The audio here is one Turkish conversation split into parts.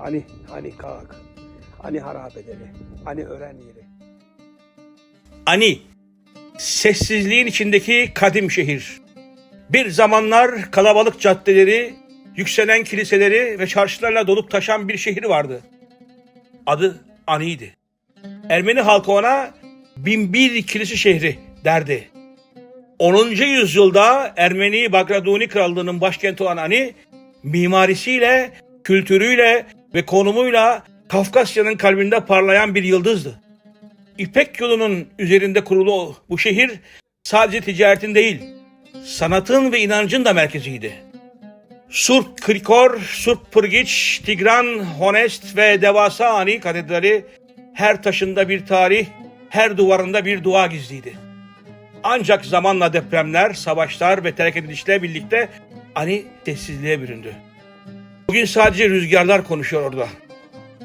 Ani, ani kalk. Ani harap edeli. Ani öğren yeri. Ani, sessizliğin içindeki kadim şehir. Bir zamanlar kalabalık caddeleri, yükselen kiliseleri ve çarşılarla dolup taşan bir şehir vardı. Adı Ani'ydi. Ermeni halkı ona binbir kilise şehri derdi. 10. yüzyılda Ermeni Bagraduni Krallığı'nın başkenti olan Ani, mimarisiyle, kültürüyle ve konumuyla Kafkasya'nın kalbinde parlayan bir yıldızdı. İpek yolunun üzerinde kurulu bu şehir sadece ticaretin değil, sanatın ve inancın da merkeziydi. Surp Krikor, Surp Pırgiç, Tigran, Honest ve devasa Ani katedrali her taşında bir tarih, her duvarında bir dua gizliydi. Ancak zamanla depremler, savaşlar ve terk edilişle birlikte Ani sessizliğe büründü. Bugün sadece rüzgarlar konuşuyor orada.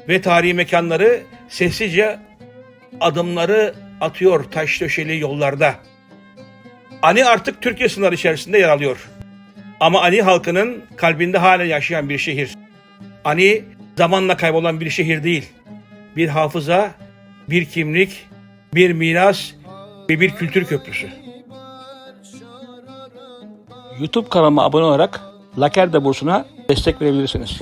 Ve tarihi mekanları sessizce adımları atıyor taş döşeli yollarda. Ani artık Türkiye sınırları içerisinde yer alıyor. Ama Ani halkının kalbinde hala yaşayan bir şehir. Ani zamanla kaybolan bir şehir değil. Bir hafıza, bir kimlik, bir miras ve bir kültür köprüsü. YouTube kanalıma abone olarak Lakerda bursuna destek verebilirsiniz.